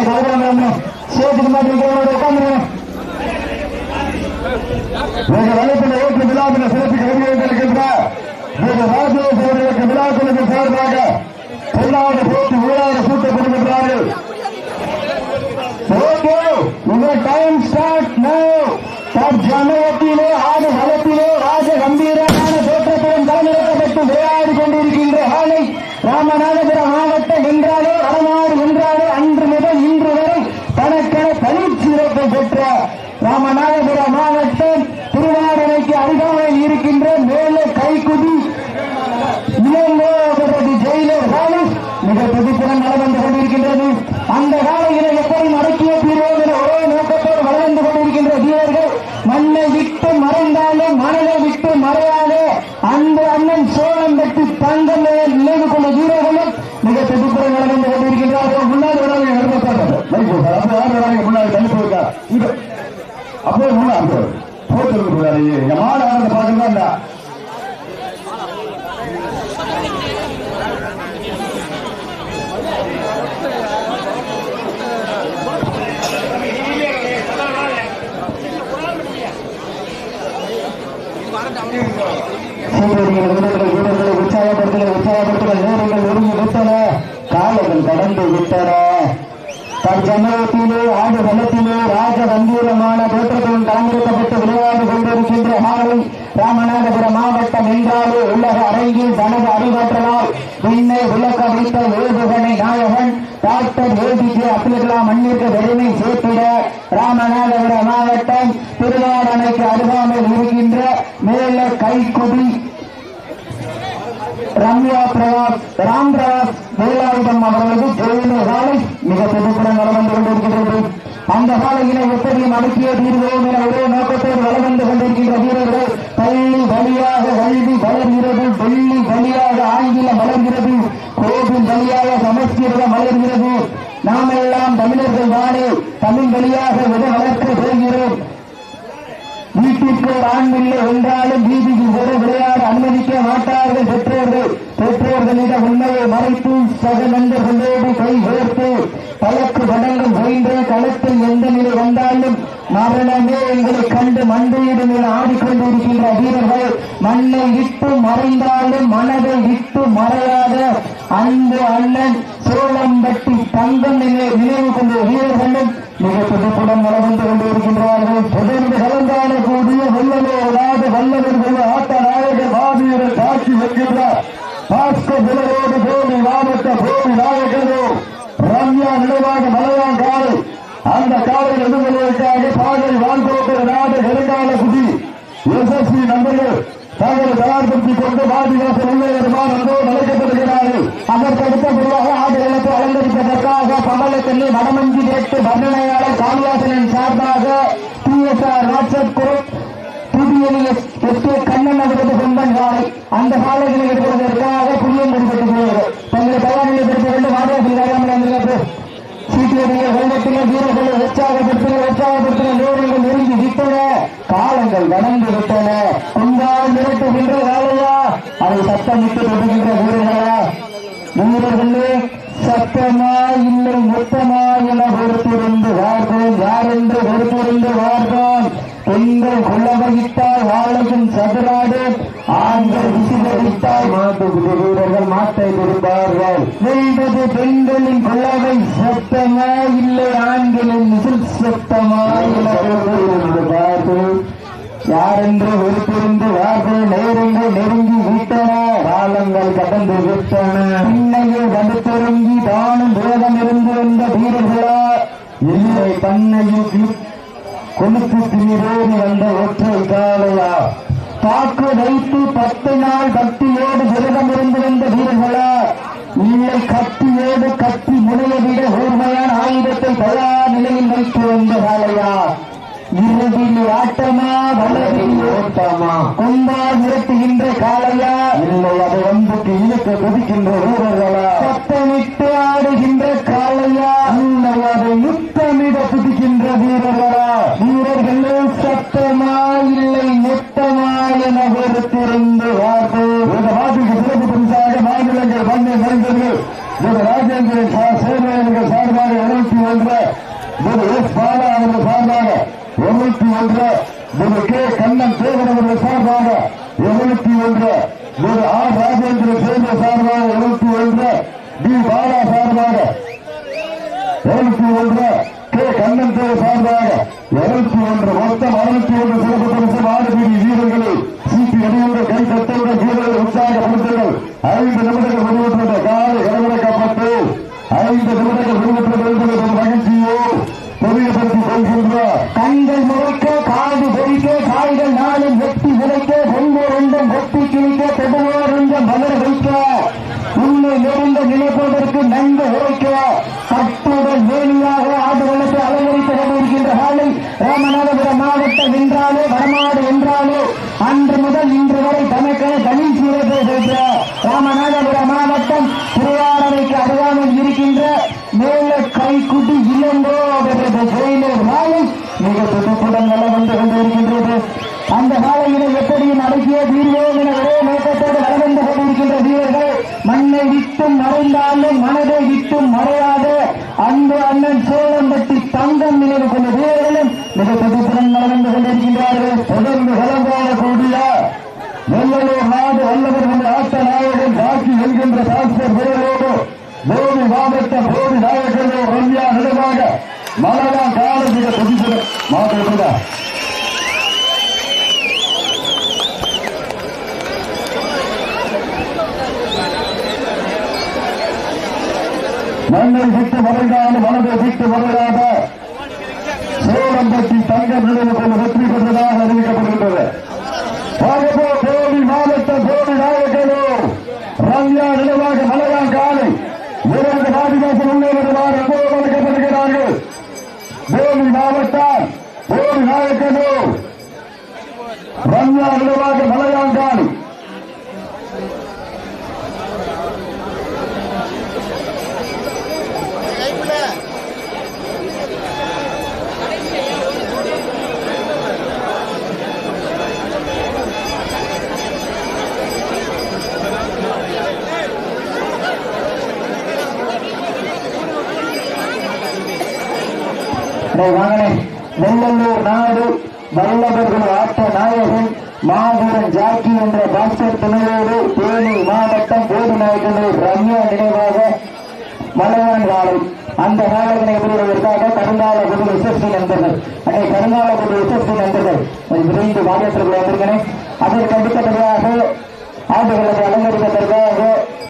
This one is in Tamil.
சேத்துக்கு மாட்டி உட்காந்துருங்க வெகு வலைப்பில் ஏற்று விழாவின சிறப்பு கவிதைகளுக்கின்ற வெகு ராஜேஸ்வரர்களுக்கு விழாக்களுக்கு சார்பாக பொருளாதார போட்டி ஊழாத கூட்டப்படுகின்றார்கள் ஓகே உங்கள் டைம் ஸ்டார்ட் நோ ஜனவத்திலே ஆடு ராமநாதபுரம் மாவட்டம் திருவாரணைக்கு அருகாமையில் இருக்கின்ற மேலே கைக்குடி ஜெயிலர் காலேஜ் மிக துடிப்புடன் நடந்து கொண்டிருக்கின்றது. அந்த காலையில எப்படி மடக்கிய தீர்வோம் அப்படியே முன்னாடி போட்டு எங்க மாடு ஆனந்த பாக்குறதா சீரடிகள் வீரர்களை விட்டன காலங்கள் கடந்து விட்டன. தற்சமயத்திலே ஆண்டு வனத்திலே ராஜ கம்பீரமான தோற்றத்துடன் கலந்திருக்கப்பட்டு விளையாடி கொண்டிருக்கின்ற மாலை ராமநாதபுரம் மாவட்டம் என்றாலே உலக அரங்கில் தனது அறிவாற்றலால் விண்ணை விளக்க வைத்த ஏதுகணை நாயகன் டாக்டர் ஏபிஜே அப்துல் கலாம் மண்ணிற்கு பெருமை சேர்த்திட ராமநாதபுரம் மாவட்டம் திருவாரணைக்கு அருகாமல் இருக்கின்ற மேல கைக்குடி. ரம்யா பிரகாஷ் ராம் பிரகாஷ் வேலாயுதம் அவர்களது ஜெயில அந்த சாலையினை எப்படியும் அடக்கிய தீர்வோம் என ஒரே நோக்கத்தோடு வளர்ந்து கொண்டிருக்கின்ற வீரர்கள் பள்ளி வழியாக கல்வி வளர்கிறது வெள்ளி வழியாக ஆங்கிலம் வளர்கிறது கோவில் வழியாக சமஸ்கிருதம் வளர்கிறது. நாம் எல்லாம் தமிழர்கள் தானே தமிழ் வழியாக விட வளர்த்து போகிறோம். வீட்டிற்கு ஆண்மில்லை என்றாலும் வீதிக்கு ஒரு விளையாட அனுமதிக்க மாட்டார்கள் பெற்றோர்கள். பெற்றோர்களிடம் உண்மையை மறைத்து சக நண்பர்களோடு கை கோர்த்து பழக்கு படங்கள் களத்தில் எந்த நிலை வந்தாலும் மரணமே எங்களை கண்டு மண்டையிடும் என ஆடிக்கொண்டிருக்கின்ற வீரர்கள் மண்ணை விட்டு மறைந்தாலும் மனதை விட்டு மறையாத அன்பு அண்ணன் சோழம்பட்டி தங்கம் நினைவு கொண்ட வீரர்களும் மிக துடிப்புடன் வளர்ந்து கொண்டிருக்கின்றார்கள். தொடர்ந்து கலந்தாடக்கூடிய வல்லமே விடாத வல்லவர்கள் ஆட்ட நாயகர் மாவீரர் காட்சி வைக்கின்றார் பாஸ்கோ புலரோடு போலி மாவட்ட போலி நாயகரோ ரம்யா நினைவாக மலையான் காலை அந்த காலை எதிர்கொள்வதற்காக பாடல் வான்கோட்டை நாடு நெடுங்கால குடி. எஸ்எஸ்பி நண்பர்கள் தங்களை தயார்படுத்திக் கொண்டு பாதிவாசல் உள்ளே அன்போடு அழைக்கப்படுகிறார்கள். அதற்கு அடுத்தபடியாக ஆடுகளுக்கு அலங்கரிப்பதற்காக பமலக்கண்ணி வடமஞ்சி கேட்டு வர்ணனையாளர் காளியாசனின் சார்பாக T S R WhatsApp group புதிய எஸ் கண்ணன் அவரது சொந்தம் காலை அந்த காலைகளை எடுப்பதற்காக புதிய முடிவெட்டுகிறது தங்களை தயார் நிலைப்படுத்த வேண்டும் மாதவர்கள் சீட்டியடைய வெள்ளத்திலே வீரர்களை உற்சாகப்படுத்தின உற்சாகப்படுத்தின நேரங்கள் நெருங்கி விட்டன. காலங்கள் வளர்ந்து விட்டன. கொண்டால் மிரட்டுகின்ற வேலையா? அதை சத்தமிட்டு தொடுகின்ற வீரர்களா? வீரர்களே சத்தமா இல்லை மொத்தமா என பொறுத்திருந்து வாழ்வோம் யார் என்று பொறுத்திருந்து வாழ்வோம் பெண்கள் குள்ளவையிட்டால் வாழையும் சதுராடு ஆண் விசிலடித்தால் மாட்டு வீரர்கள் மாட்டை விரும்பார்கள். வெல்வது பெண்களின் குள்ளவை சத்தமா இல்லை ஆண்களின் விசில் சத்தமா பார்த்து யாரென்று வெறுத்திருந்து வார்கள் நேரங்கள் நெருங்கி விட்டன? காலங்கள் கடந்து விட்டன. பின்னையில் கடுத்தொருங்கி தானும் வேதம் இருந்து வந்த வீரர்களா? இல்லை பண்ணையில் கொழுப்பு திமிரோடு வந்த ஒற்றை காலையா தாக்கு வைத்து பத்து நாள் பக்தியோடு விரதம் இருந்து வந்த வீரர்களா இல்லை கத்தியோடு கத்தி முனைய விட கூர்மையான ஆயுதத்தை தயார் நிலையில் வைத்து வந்த காலையா இறுதியில் ஆட்டமா வலதில் ஓட்டமா? கொண்டால் மிரட்டுகின்ற காளையா? இல்லை அது வந்துட்டு இழுக்க குதிக்கின்ற வீரர்களா? ராஜேந்திரன் சேவையாளர்கள் சார்பாக எழுநூத்தி ஒன்று திரு எஸ் பாலா அவர்கள் சார்பாக எழுநூத்தி ஒன்று திரு கே கண்ணன் தேவன் அவர்கள் சார்பாக எழுநூத்தி ஒன்று திரு ஆர் ராஜேந்திர சேவை சார்பாக எழுநூத்தி ஒன்று டி பாலா சார்பாக எழுநூத்தி ஒன்று கே கண்ணன் தேவ சார்பாக இருநூத்தி ஒன்று மொத்தம் அறுநூத்தி ahí de திருவாரணைக்கு அருகாமையில் இருக்கின்ற மேல கைக்குடி இளங்கோ ஜெயிலர் மாலை மிக துப்புடன் நல்ல வந்து கொண்டிருக்கின்றது. அந்த காலையினை எப்படியும் அடக்கிய தீர்வோம் என ஒரே நோக்கத்தோடு வளம் கொண்டிருக்கின்ற வீரர்கள் மண்ணை விட்டும் மறைந்தாலும் மனதை விட்டும் மறையாத அன்பு அண்ணன் சோழம்பட்டி தங்கம் நினைவு கொண்ட வீரர்களும் மிக துடுப்புடன் வளம் வந்து கொண்டிருக்கின்றார்கள் தொடர்ந்து கலந்தாடக்கூடிய வெள்ளலூர் நாடு வல்லவர்கள் ஆட்ட நாயகன் காட்சி என்கின்ற சாஸ்திர வீரரோடு போதி மாவட்ட போதி நாயகர்கள் ரம்யா நிலமாக மலரா காலத்தில துடிப்பது மாவட்ட மண்ணை விட்டு மறைந்தால் மனதை விட்டு மறையாத சோழம்பட்டி தங்கம் நிலவு கொண்டு வெற்றி பெற்றதாக அறிவிக்கப்படுகின்றது. வாங்கனே நாடு வல்லவர்கள் ஆட்ட நாயகன் மாவீரன் ஜாக்கி என்ற பாஸ்கர் துணையோடு தேனி மாவட்டம் ரம்யா நினைவாக மலையான் காலை அந்த நாயகனை விடுவதற்காக கருங்கால குரு எஸ்எஸ்பி நண்பர்கள். அன்னை கருங்கால குரு எஸ்எஸ்பி நண்பர்கள். விரைந்து வாரியத்திற்கு வந்திருக்கிறேன். அதற்கு அடுத்தபடியாக ஆண்டுகளுக்கு அலங்கரிப்பதற்காக